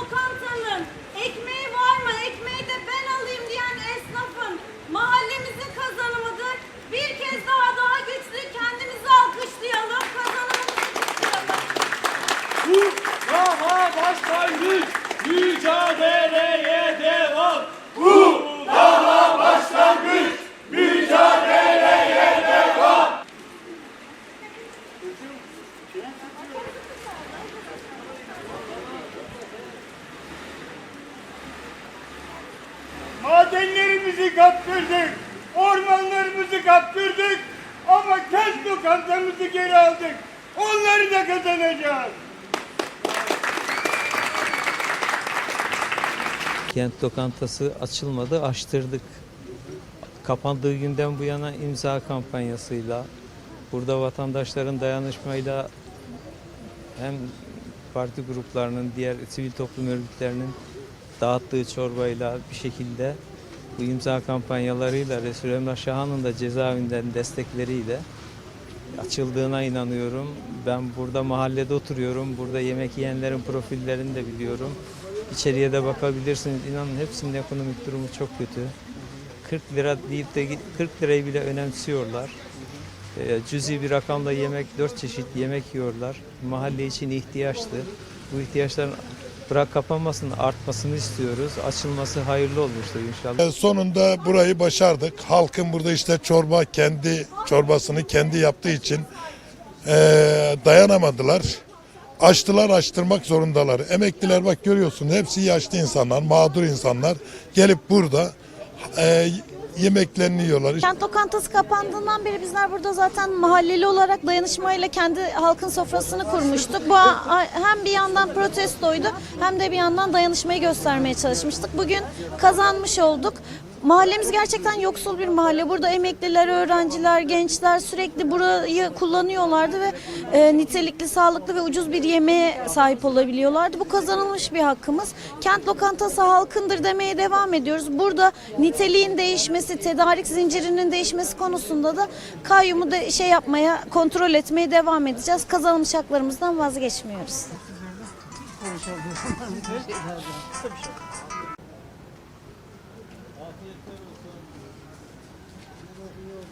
Lokantanın ekmeği var mı? Ekmeği de ben alayım diyen esnafın mahallemizin kazanımıdır. Bir kez daha daha güçlü kendimizi alkışlayalım. Kazanımızı kutlayalım. Daha başlangıç mücadeleye devam. Bu daha başlangıç mücadeleye devam. Madenlerimizi kaptırdık, ormanlarımızı kaptırdık ama kent lokantamızı geri aldık. Onları da kazanacağız. Kent lokantası açılmadı, açtırdık. Kapandığı günden bu yana imza kampanyasıyla, burada vatandaşların dayanışmayla hem parti gruplarının, diğer sivil toplum örgütlerinin dağıttığı çorbayla bir şekilde bu imza kampanyalarıyla Resul Emrah Şahan'ın da cezaevinden destekleriyle açıldığına inanıyorum. Ben burada mahallede oturuyorum. Burada yemek yiyenlerin profillerini de biliyorum. İçeriye de bakabilirsiniz. İnanın hepsinin ekonomik durumu çok kötü. 40 lira deyip de 40 lirayı bile önemsiyorlar. Ee, Cüzi bir rakamla yemek, 4 çeşit yemek yiyorlar. Mahalle için ihtiyaçtı. Bu ihtiyaçların bırak kapanmasın, artmasını istiyoruz. Açılması hayırlı olmuştur inşallah. E, Sonunda burayı başardık. Halkın burada işte çorba kendi çorbasını kendi yaptığı için e, dayanamadılar. Açtılar açtırmak zorundalar. Emekliler bak görüyorsun hepsi yaşlı insanlar, mağdur insanlar. Gelip burada e, yemeklerini yiyorlar. Kent lokantası kapandığından beri bizler burada zaten mahalleli olarak dayanışmayla kendi halkın sofrasını kurmuştuk. Bu hem bir yandan protestoydu hem de bir yandan dayanışmayı göstermeye çalışmıştık. Bugün kazanmış olduk. Mahallemiz gerçekten yoksul bir mahalle. Burada emekliler, öğrenciler, gençler sürekli burayı kullanıyorlardı ve e, nitelikli, sağlıklı ve ucuz bir yemeğe sahip olabiliyorlardı. Bu kazanılmış bir hakkımız. Kent lokantası halkındır demeye devam ediyoruz. Burada niteliğin değişmesi, tedarik zincirinin değişmesi konusunda da kayyumu da şey yapmaya, kontrol etmeye devam edeceğiz. Kazanılmış haklarımızdan vazgeçmiyoruz. Milletler olsa, ne bakıyor